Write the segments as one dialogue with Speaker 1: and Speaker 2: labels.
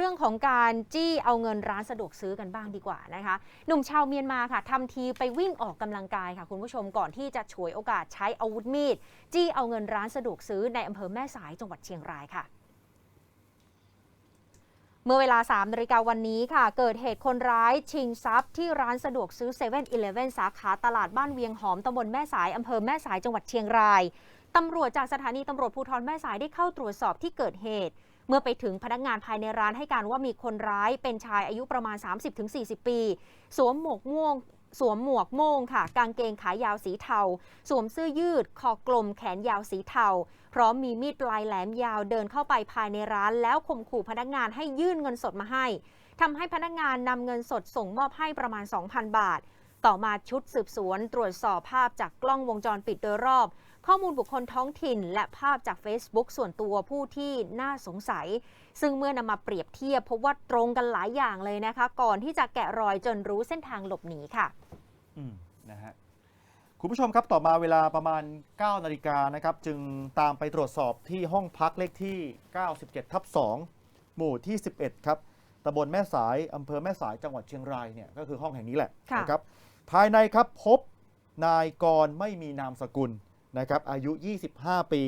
Speaker 1: รื่องของการจี้เอาเงินร้านสะดวกซื้อกันบ้างดีกว่านะคะ หนุ่มชาวเมียนมาค่ะทำทีไปวิ่งออกกำลังกายค่ะ คุณผู้ชมก่อนที่จะฉวยโอกาสใช้อาวุธมีด จี้เอาเงินร้านสะดวกซื้อในอำเภอแม่สายจังหวัดเชียงรายค่ะเมื่อเวลา3นาฬิกาวันนี้ค่ะ เกิดเหตุคนร้ายชิงทรัพย์ที่ร้านสะดวกซื้อ7 e เ e ่ e อสาขาตลาดบ้านเวียงหอมตำบลแม่สายอำเภอแม่สายจังหวัดเชียงราย ตำรวจจากสถานีตำรวจภูธรแม่สายได้เข้าตรวจสอบที่เกิดเหตุเมื่อไปถึงพนักงานภายในร้านให้การว่ามีคนร้ายเป็นชายอายุประมาณ 30-40 ปี สวมหมวกม่วงสวมหมวกโม่งค่ะ กางเกงขายาวสีเทา สวมเสื้อยืด คอกลมแขนยาวสีเทา พร้อมมีมีดปลายแหลมยาวเดินเข้าไปภายในร้าน แล้วข่มขู่พนักงานให้ยื่นเงินสดมาให้ทำให้พนักงานนำเงินสดส่งมอบให้ประมาณ 2,000 บาท ต่อมาชุดสืบสวนตรวจสอบภาพจากกล้องวงจรปิดโดยรอบ ข้อมูลบุคคลท้องถิ่น และภาพจาก Facebook ส่วนตัวผู้ที่น่าสงสัย ซึ่งเมื่อนำมาเปรียบเทียบพบว่าตรงกันหลายอย่างเลยนะคะ ก่อนที่จะแกะรอยจนรู้เส้นทางหลบหนีค่ะ
Speaker 2: อืมนะฮะคุณผู้ชมครับต่อมาเวลาประมาณ 9 นาฬิกานะครับ จึงตามไปตรวจสอบที่ห้องพักเลขที่ 97 ทับ 2 หมู่ที่ 11 ครับตำบลแม่สายอำเภอแม่สายจังหวัดเชียงรายเนี่ยก็คือห้องแห่งนี้แหละ
Speaker 1: ค่ะ
Speaker 2: นะครับ ภายในครับพบนายกรไม่มีนามสกุลนะครับอายุ 25 ปี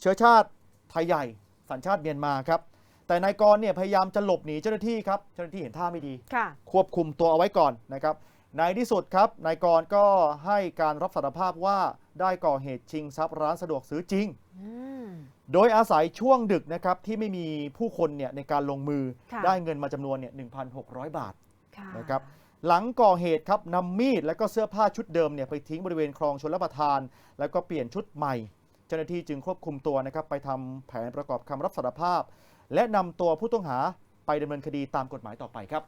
Speaker 2: เชื้อชาติไทยใหญ่สัญชาติเมียนมาครับแต่นายกรเนี่ยพยายามจะหลบหนีเจ้าหน้าที่ครับเจ้าหน้าที่เห็นท่าไม่ดี
Speaker 1: ค่ะ
Speaker 2: ควบคุมตัวเอาไว้ก่อนนะครับในที่สุดครับนายกรก็ให้การรับสารภาพว่าได้ก่อเหตุชิงทรัพย์ร้านสะดวกซื้อจริง
Speaker 1: อืม
Speaker 2: โดยอาศัยช่วงดึกนะครับที่ไม่มีผู้คนเนี่ยในการลงมือ
Speaker 1: ค่ะ
Speaker 2: ได้เงินมาจำนวนเนี่ย1,600 บาท
Speaker 1: ค่ะ
Speaker 2: นะครับ หลังก่อเหตุครับนำมีดและก็เสื้อผ้าชุดเดิมเนี่ยไปทิ้งบริเวณคลองชลประทาน แล้วก็เปลี่ยนชุดใหม่ เจ้าหน้าที่จึงควบคุมตัวนะครับไปทำแผนประกอบคำรับสารภาพ และนำตัวผู้ต้องหาไปดำเนินคดีตามกฎหมายต่อไปครับ